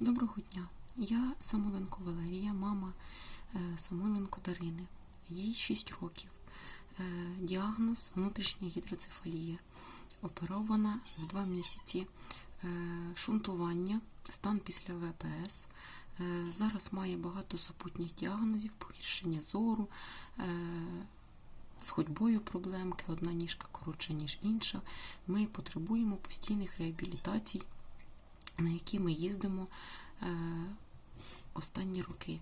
Доброго дня. Я Самоленко Валерія, мама е, Самойленко Дарини. Їй 6 років. Е, Діагноз внутрішня гідроцефалія. Оперована в 2 місяці. Е, Шунтування, стан після ВПС. Зараз має багато супутніх діагнозів, погіршення зору. З ходьбою проблемки, одна ніжка коротша, ніж інша. Ми потребуємо постійних реабілітацій, на які ми їздимо е, останні роки.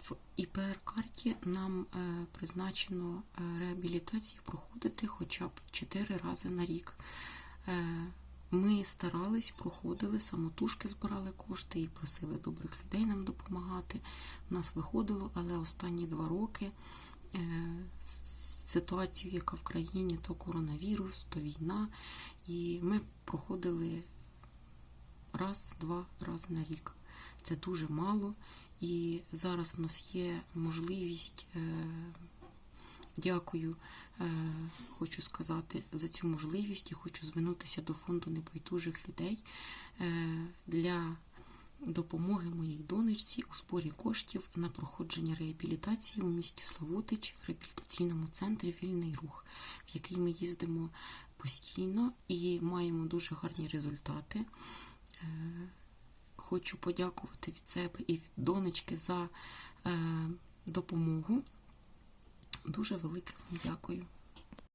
В ІПР-карті нам е, призначено е, реабілітацію проходити хоча б 4 рази на рік. Е, ми старались, проходили, самотужки збирали кошти і просили добрих людей нам допомагати. У нас виходило, але останні два роки е, ситуацію, яка в країні, то коронавірус, то війна, і ми проходили раз-два рази на рік. Це дуже мало. І зараз у нас є можливість. Е, дякую, е, хочу сказати за цю можливість і хочу звернутися до фонду небайдужих людей е, для допомоги моїй донечці у зборі коштів на проходження реабілітації у місті Славутич в реабілітаційному центрі Вільний рух, в який ми їздимо постійно і маємо дуже гарні результати. Е, Хочу подякувати від себе і від донечки за е, допомогу. Дуже велике вам дякую.